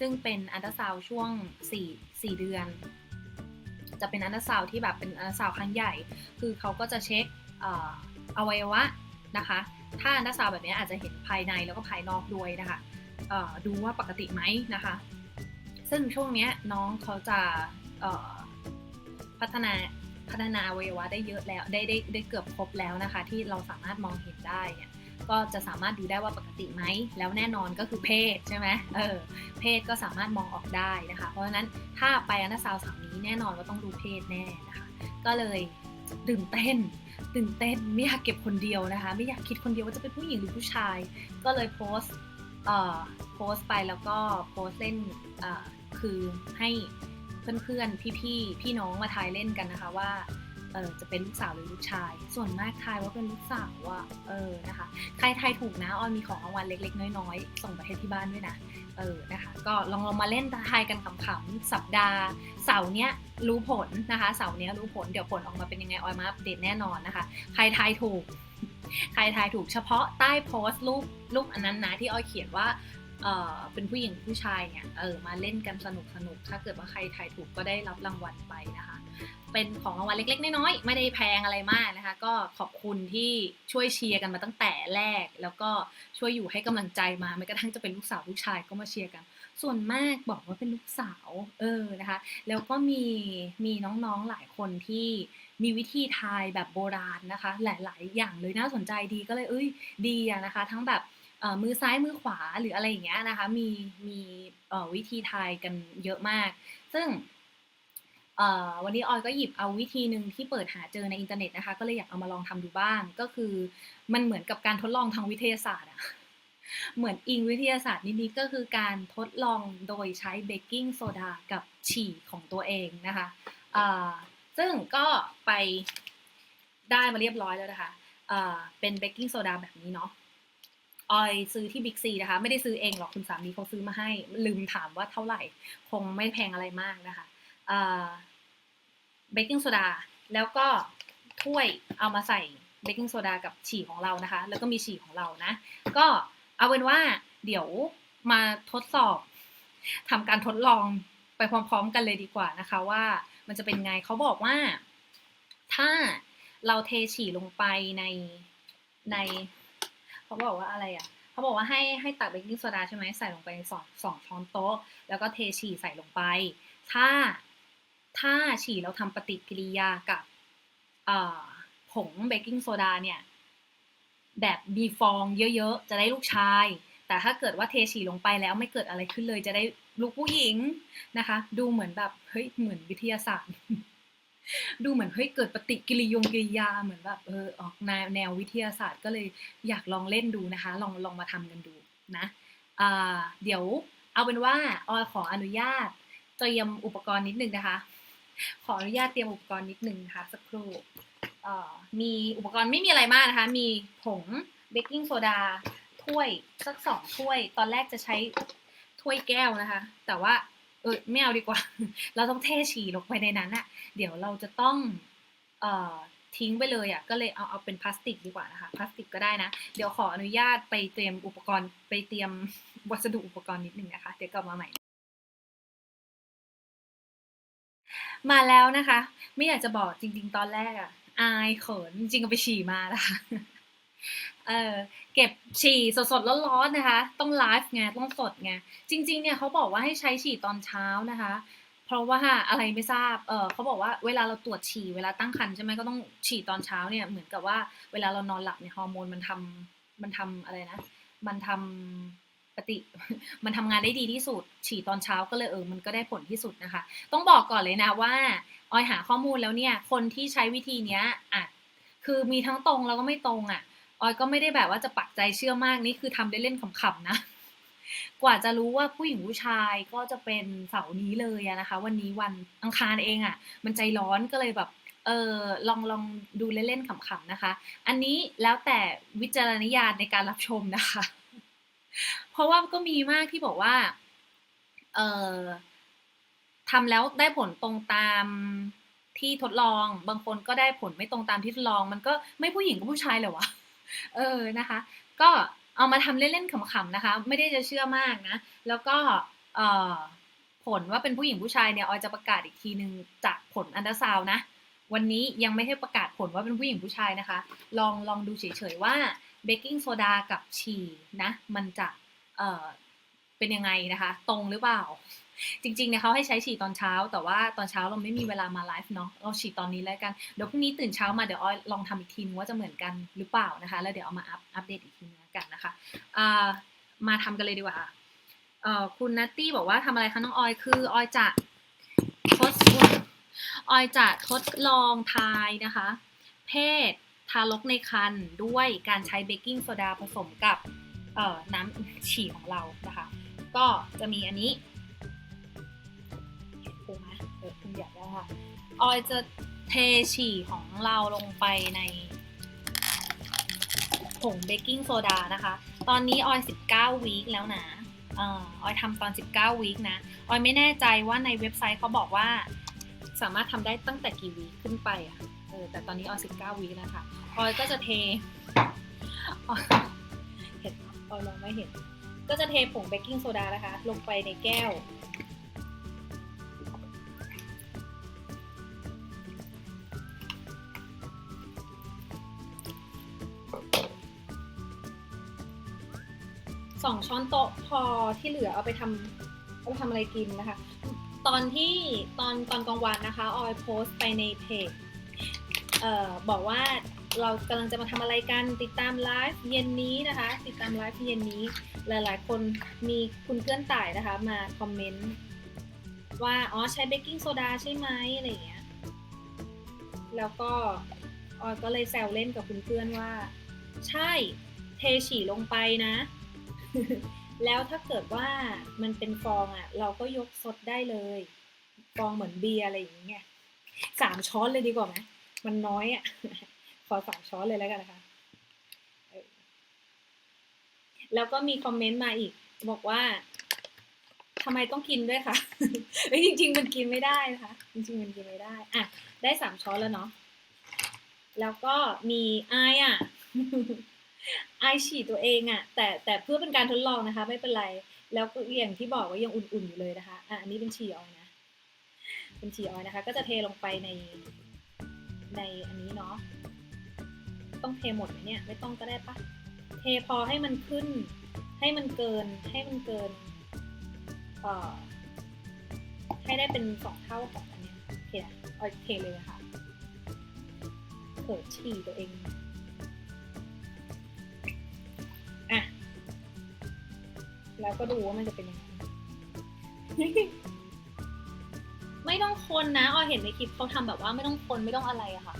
ซึ่งเป็นอันตราซาวช่วง 4 4 เดือน จะเป็นอันตราซาวที่แบบเป็นอันตราซาวครั้งใหญ่ คือเขาก็จะเช็คออวัยวะนะคะ ถ้าอันตราซาวแบบนี้อาจจะเห็นภายในแล้วก็ภายนอกด้วยนะคะดูว่าปกติไหมนะคะ ซึ่งช่วงนี้น้องเขาจะพัฒนาพัฒนาอวัยวะได้เยอะแล้วได้ได้ได้เกือบครบแล้วนะคะ ที่เราสามารถมองเห็นได้เนี่ย ก็จะสามารถดูได้ว่าปกติไหม แล้วแน่นอนก็คือเพศใช่ไหมเออเพศก็สามารถมองออกได้นะคะ เพราะฉะนั้นถ้าไปอันตราซาวสาวนี้แน่นอนว่าต้องดูเพศแน่นะคะ ก็เลยตื่นเต้นตื่นเต้นไม่อยากเก็บคนเดียวนะคะ ไม่อยากคิดคนเดียวว่าจะเป็นผู้หญิงหรือผู้ชาย ก็เลยโพสต์โพสต์ไปแล้วก็โพสต์เล่นคือให้เพื่อนๆ พี่ๆ พี่น้องมาทายเล่นกันนะคะว่า เออจะเป็นลูกสาวหรือลูกชาย ส่วนมากทายว่าเป็นลูกสาวอะเออนะคะ ใครทายถูกนะออยมีของรางวัลเล็ก ๆ น้อยๆ ส่งไปให้ที่บ้านด้วยนะ เออนะคะ ก็ลองลองมาเล่นทายกันขำๆสัปดาห์ เสาร์เนี้ยรู้ผลนะคะ เสาร์เนี้ยรู้ผล เดี๋ยวผลออกมาเป็นยังไงออยมาอัปเดตแน่นอนนะคะ ใครทายถูก ใครทายถูกเฉพาะใต้โพสต์รูปรูปอันนั้นนะที่ออยเขียนว่าเออเป็นผู้หญิงผู้ชายเนี่ยเออมาเล่นกันสนุกสนุกถ้าเกิดว่าใครทายถูกก็ได้รับรางวัลไปนะคะ เป็นของรางวัลเล็กๆ น้อยๆ ไม่ได้แพงอะไรมากนะคะ ก็ขอบคุณที่ช่วยเชียร์กันมาตั้งแต่แรก แล้วก็ช่วยอยู่ให้กำลังใจมาแม้กระทั่งจะเป็นลูกสาวลูกชายก็มาเชียร์กัน ส่วนมากบอกว่าเป็นลูกสาว เออนะคะ แล้วก็มีมีน้องๆหลายคนที่มีวิธีทายแบบโบราณนะคะ หลายๆ อย่างเลยน่าสนใจดีก็เลยเอ้ยดีอะนะคะ ทั้งแบบมือซ้ายมือขวาหรืออะไรอย่างเงี้ยนะคะ มีมีวิธีทายกันเยอะมาก ซึ่ง วันนี้ออยก็หยิบเอาวิธีหนึ่งที่เปิดหาเจอในอินเทอร์เน็ตนะคะ ก็เลยอยากเอามาลองทำดูบ้าง ก็คือมันเหมือนกับการทดลองทางวิทยาศาสตร์อะเหมือนอิงวิทยาศาสตร์นิดๆก็คือการทดลองโดยใช้เบกกิ้งโซดากับฉี่ของตัวเองนะคะซึ่งก็ไปได้มาเรียบร้อยแล้วนะคะเป็นเบกกิ้งโซดาแบบนี้เนาะออยซื้อที่บิ๊กซีนะคะ ไม่ได้ซื้อเองหรอกคุณสามีเขาซื้อมาให้ ลืมถามว่าเท่าไหร่ คงไม่แพงอะไรมากนะคะ เบกกิ้งโซดาแล้วก็ถ้วยเอามาใส่เบกกิ้งโซดากับฉี่ของเรานะคะ แล้วก็มีฉี่ของเรานะ ก็เอาเป็นว่าเดี๋ยวมาทดสอบทำการทดลองไปพร้อมๆกันเลยดีกว่านะคะ ว่ามันจะเป็นไงเขาบอกว่า ถ้าเราเทฉี่ลงไปในในเขาบอกว่าอะไรอะเขาบอกว่าให้ให้ตักเบกกิ้งโซดาใช่ไหมใส่ลงไปสองสองช้อนโต๊ะ แล้วก็เทฉี่ใส่ลงไป ถ้า ถ้าฉี่เราทำปฏิกิริยากับผงเบกกิ้งโซดาเนี่ย แบบมีฟองเยอะๆ จะได้ลูกชาย แต่ถ้าเกิดว่าเทฉี่ลงไปแล้วไม่เกิดอะไรขึ้นเลยจะได้ลูกผู้หญิงนะคะ ดูเหมือนแบบเฮ้ยเหมือนวิทยาศาสตร์ ดูเหมือนเฮ้ยเกิดปฏิกิริยงกิริยาเหมือนแบบเออออกแนวแนววิทยาศาสตร์ก็เลยอยากลองเล่นดูนะคะ ลองลองมาทำกันดูนะเดี๋ยวเอาเป็นว่าออยขออนุญาตเตรียมอุปกรณ์นิดนึงนะคะ ขออนุญาตเตรียมอุปกรณ์นิดนึงนะคะสักครู่มีอุปกรณ์ไม่มีอะไรมากนะคะ มีผงเบกกิ้งโซดาถ้วยสักสองถ้วย ตอนแรกจะใช้ถ้วยแก้วนะคะ แต่ว่าเออไม่เอาดีกว่า เราต้องเทฉี่ลงไปในนั้นอะเดี๋ยวเราจะต้องเอ่อทิ้งไปเลยอะก็เลยเอาเอาเป็นพลาสติกดีกว่านะคะ พลาสติกก็ได้นะ เดี๋ยวขออนุญาตไปเตรียมอุปกรณ์ไปเตรียมวัสดุอุปกรณ์นิดนึงนะคะ เดี๋ยวกลับมาใหม่ มาแล้วนะคะ ไม่อยากจะบอกจริง ๆ ตอนแรกอะอายเขินจริงๆก็ไปฉี่มานะคะเออเก็บฉี่สดๆร้อนๆนะคะ ต้องไลฟ์ไงต้องสดไงจริง ๆ เนี่ยเขาบอกว่าให้ใช้ฉี่ตอนเช้านะคะ เพราะว่าอะไรไม่ทราบเออเขาบอกว่าเวลาเราตรวจฉี่เวลาตั้งครรภ์ใช่ไหมก็ต้องฉี่ตอนเช้าเนี่ยเหมือนกับว่าเวลาเรานอนหลับเนี่ยฮอร์โมนมันทำมันทำอะไรนะ มันทำ ปฏิมันทำงานได้ดีที่สุด ฉี่ตอนเช้าก็เลยเออมันก็ได้ผลที่สุดนะคะ ต้องบอกก่อนเลยนะว่าออยหาข้อมูลแล้วเนี่ย คนที่ใช้วิธีเนี้ยอะคือมีทั้งตรงแล้วก็ไม่ตรงอะออยก็ไม่ได้แบบว่าจะปักใจเชื่อมากนี่คือทำได้เล่นขำๆนะ กว่าจะรู้ว่าผู้หญิงผู้ชายก็จะเป็นเสาร์นี้เลยนะคะ วันนี้วันอังคารเองอะ มันใจร้อนก็เลยแบบเออลองลองดูเล่นๆขำๆนะคะ อันนี้แล้วแต่วิจารณญาณในการรับชมนะคะ เพราะว่าก็มีมากที่บอกว่า เออทำแล้วได้ผลตรงตามที่ทดลอง บางคนก็ได้ผลไม่ตรงตามที่ทดลอง มันก็ไม่ผู้หญิงก็ผู้ชายเลยวะเออนะคะ ก็เอามาทำเล่นๆขำๆนะคะ ไม่ได้จะเชื่อมากนะ แล้วก็เอ่อผลว่าเป็นผู้หญิงผู้ชายเนี่ยออยจะประกาศอีกทีหนึ่งจากผลอันดาซาวนะ วันนี้ยังไม่ให้ประกาศผลว่าเป็นผู้หญิงผู้ชายนะคะ ลองลองดูเฉยๆว่า เบกกิ้งโซดากับฉี่นะมันจะเอ่อเป็นยังไงนะคะ ตรงหรือเปล่า จริงๆเนี่ยเขาให้ใช้ฉี่ตอนเช้า แต่ว่าตอนเช้าเราไม่มีเวลามาไลฟ์เนาะเราฉี่ตอนนี้แล้วกันเดี๋ยวพรุ่งนี้ตื่นเช้ามาเดี๋ยวออยลองทำอีกทีนว่าจะเหมือนกันหรือเปล่านะคะ แล้วเดี๋ยวเอามาอัปอัปเดตอีกทีนึงกันนะคะอ่ามาทำกันเลยดีกว่าเอ่อคุณนัตตี้บอกว่าทำอะไรคะน้องออยคือออยจะทดออยจะทดลองทายนะคะ เพศ ทารกในครรภ์ด้วยการใช้เบกกิ้งโซดาผสมกับน้ำฉี่ของเรานะคะ ก็จะมีอันนี้เห็นปูไหมเออคุณอยากได้ค่ะออยจะเทฉี่ของเราลงไปในผงเบกกิ้งโซดานะคะ ตอนนี้ออย 19 วีคแล้วนะออยทำตอน 19 วีคนะ ออยไม่แน่ใจว่าในเว็บไซต์เขาบอกว่าสามารถทำได้ตั้งแต่กี่วีคขึ้นไปอะ เออแต่ตอนนี้ออย19วีแล้วค่ะออยก็จะเทเห็นออยมองไม่เห็น ก็จะเทผงเบกกิ้งโซดานะคะ ลงไปในแก้ว สองช้อนโต๊ะพอที่เหลือเอาไปทำเอาไปทำอะไรกินนะคะ ตอนที่ตอนตอนกลางวันนะคะ ออยโพสต์ไปในเพจ เอ่อบอกว่าเรากำลังจะมาทำอะไรกันติดตามไลฟ์เย็นนี้นะคะ ติดตามไลฟ์เย็นนี้ หลายๆ คนมีคุณเพื่อนต่ายนะคะ มาคอมเมนต์ว่าอ๋อใช้เบกกิ้งโซดาใช่ไหมอะไรอย่างเงี้ยแล้วก็ออยก็เลยแซวเล่นกับคุณเพื่อนว่า ใช่เทฉี่ลงไปนะ แล้วถ้าเกิดว่ามันเป็นฟองอะ เราก็ยกสดได้เลย ฟองเหมือนเบียร์อะไรอย่างเงี้ยสามช้อนเลยดีกว่าไหม มันน้อยอะ ขอสามช้อนเลยแล้วกันนะคะ แล้วก็มีคอมเมนต์มาอีก บอกว่าทำไมต้องกินด้วยคะเฮ้ยจริง ๆ มันกินไม่ได้นะคะ จริงๆมันกินไม่ได้ อะ ได้สามช้อนแล้วเนาะ แล้วก็มีไอายอะ ไอฉีดตัวเองอะ่ะ แต่แต่เพื่อเป็นการทดลองนะคะ ไม่เป็นไร แล้วก็อย่างที่บอกว่ายังอุ่นๆอยู่เลยนะคะ อะ อันนี้เป็นฉี่ออยนะ เป็นฉี่ออยนะคะ ก็จะเทลงไปใน ในอันนี้เนาะต้องเทหมดไหมเนี่ยไม่ต้องก็ได้ปะเทพอให้มันขึ้น ให้มันเกินให้มันเกินเอ่อให้ได้เป็นสองเท่าของอันเนี้ยโอเคเอเทเลยนะคะเผิดฉี่ตัวเองอะแล้วก็ดูว่ามันจะเป็นยังไง ไม่ต้องคนนะออยเห็นในคลิปเขาทำแบบว่าไม่ต้องคนไม่ต้องอะไรอะค่ะ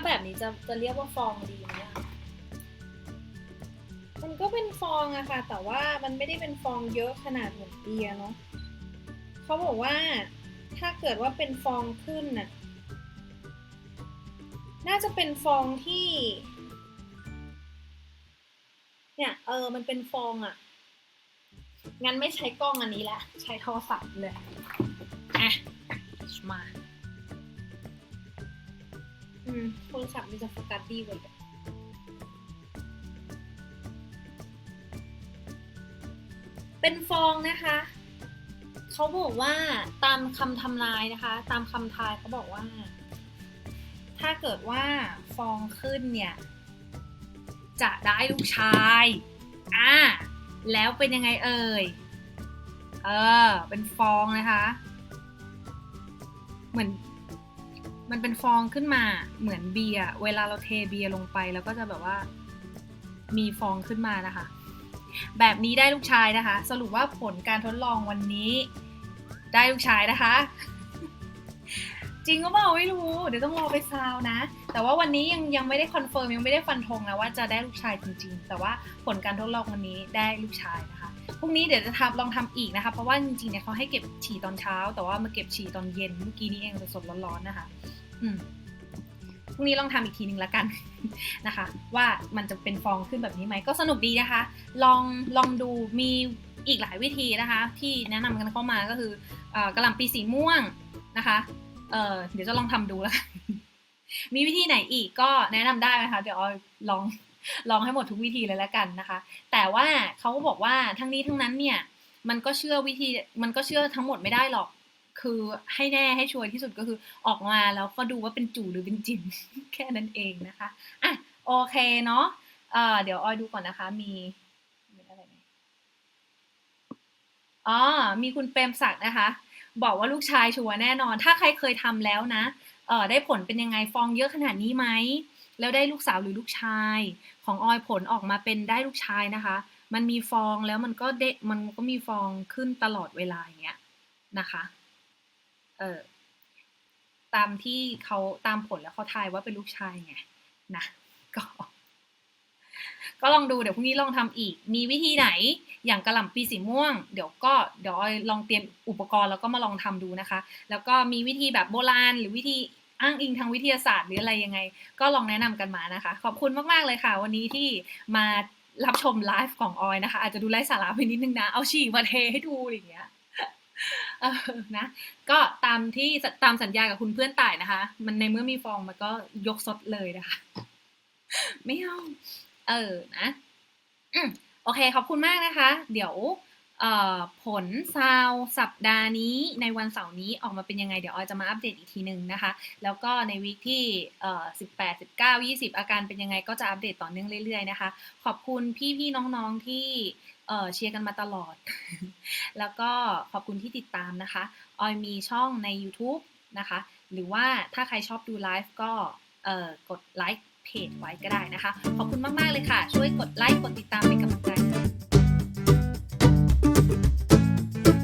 าแบบนี้จะจะเรียกว่าฟองดีไหมอะมันก็เป็นฟองอะค่ะ แต่ว่ามันไม่ได้เป็นฟองเยอะขนาดเหมือนเบียร์เนาะเขาบอกว่าถ้าเกิดว่าเป็นฟองขึ้นน่ะ น่าจะเป็นฟองที่ เนี่ยเออ มันเป็นฟองอะงั้นไม่ใช้กล้องอันนี้ละ ใช้โทรศัพท์เลยอะมา อืมโทรศัพท์มันจะโฟกัสดีกว่าอีกอะเป็นฟองนะคะ เขาบอกว่าตามคำทำนายนะคะ ตามคำทายเขาบอกว่า ถ้าเกิดว่าฟองขึ้นเนี่ย จะได้ลูกชายอ่าแล้วเป็นยังไงเอ่ย เออ เป็นฟองนะคะ เหมือน มันเป็นฟองขึ้นมาเหมือนเบียร์เวลาเราเทเบียร์ลงไปแล้วก็จะแบบว่า มีฟองขึ้นมานะคะ แบบนี้ได้ลูกชายนะคะ สรุปว่าผลการทดลองวันนี้ ได้ลูกชายนะคะ จริงก็เปล่าไม่รู้ เดี๋ยวต้องรอไปซาวนะ แต่ว่าวันนี้ยังยังไม่ได้คอนเฟิร์มยังไม่ได้ฟันธงนะว่าจะได้ลูกชายจริง ๆ แต่ว่าผลการทดลองวันนี้ได้ลูกชายนะคะพรุ่งนี้เดี๋ยวจะทำลองทำอีกนะคะ เพราะว่าจริงๆเนี่ยเขาให้เก็บฉี่ตอนเช้า แต่ว่ามาเก็บฉี่ตอนเย็นเมื่อกี้นี้เองสดๆร้อนๆนะคะ พรุ่งนี้ลองทำอีกทีหนึ่งละกันนะคะ ว่ามันจะเป็นฟองขึ้นแบบนี้ไหมก็สนุกดีนะคะ ลองลองดูมีอีกหลายวิธีนะคะ ที่แนะนำกันเข้ามาก็คืออกระหล่ำปีสีม่วงนะคะเเดี๋ยวจะลองทำดูแล้วกันมีวิธีไหนอีกก็แนะนำได้นะคะ เดี๋ยวออยลองลองให้หมดทุกวิธีเลยแล้วกันนะคะ แต่ว่าเขาก็บอกว่าทั้งนี้ทั้งนั้นเนี่ยมันก็เชื่อวิธีมันก็เชื่อทั้งหมดไม่ได้หรอก คือให้แน่ให้ชัวร์ที่สุดก็คือออกมาแล้วก็ดูว่าเป็นจู่หรือเป็นจินแค่นั้นเองนะคะอะโอเคเนาะเอ่อเดี๋ยวออยดูก่อนนะคะ มีมีอะไรไหมอ๋อมีคุณเปรมศักดิ์นะคะ บอกว่าลูกชายชัวร์แน่นอน ถ้าใครเคยทำแล้วนะเอ่อได้ผลเป็นยังไงฟองเยอะขนาดนี้ไหมแล้วได้ลูกสาวหรือลูกชาย ของออยผลออกมาเป็นได้ลูกชายนะคะ มันมีฟองแล้วมันก็เดะมันก็มีฟองขึ้นตลอดเวลาอย่างเงี้ยนะคะ เออตามที่เขาตามผลแล้วเขาทายว่าเป็นลูกชายไงนะก็ก็ลองดูเดี๋ยวพรุ่งนี้ลองทำอีก มีวิธีไหนอย่างกระหล่ำปีสีม่วง เดี๋ยวก็เดี๋ยวออยลองเตรียมอุปกรณ์แล้วก็มาลองทำดูนะคะ แล้วก็มีวิธีแบบโบราณ หรือวิธีอ้างอิงทางวิทยาศาสตร์หรืออะไรยังไง ก็ลองแนะนำกันมานะคะ ขอบคุณมาก ๆ เลยค่ะ วันนี้ที่มารับชมไลฟ์ของออยนะคะ อาจจะดูไร้สาระไปนิดนึงนะ เอาฉี่มาเทให้ดูอย่างเงี้ย เออนะก็ตามที่ตามสัญญากับคุณเพื่อนต่ายนะคะ มันในเมื่อมีฟองมันก็ยกซดเลยนะคะ ไม่เอาเออนะอโอเคขอบคุณมากนะคะ เดี๋ยว ผลซาวสัปดาห์นี้ในวันเสาร์นี้ออกมาเป็นยังไง เดี๋ยวออยจะมาอัปเดตอีกทีหนึ่งนะคะ แล้วก็ในวีคที่สิบแปดสิบเอ่อ18 19 20อาการเป็นยังไงก็จะอัปเดตต่อเนื่องเรื่อยๆนะคะ ขอบคุณพี่ๆน้องๆที่เชียร์กันมาตลอด แล้วก็ขอบคุณที่ติดตามนะคะ ออยมีช่องใน YouTube นะคะ หรือว่าถ้าใครชอบดูไลฟ์ก็กดไลค์เพจไว้ก็ได้นะคะ ขอบคุณมากๆเลยค่ะ ช่วยกดไลค์กดติดตามเป็นกำลังใจ thank you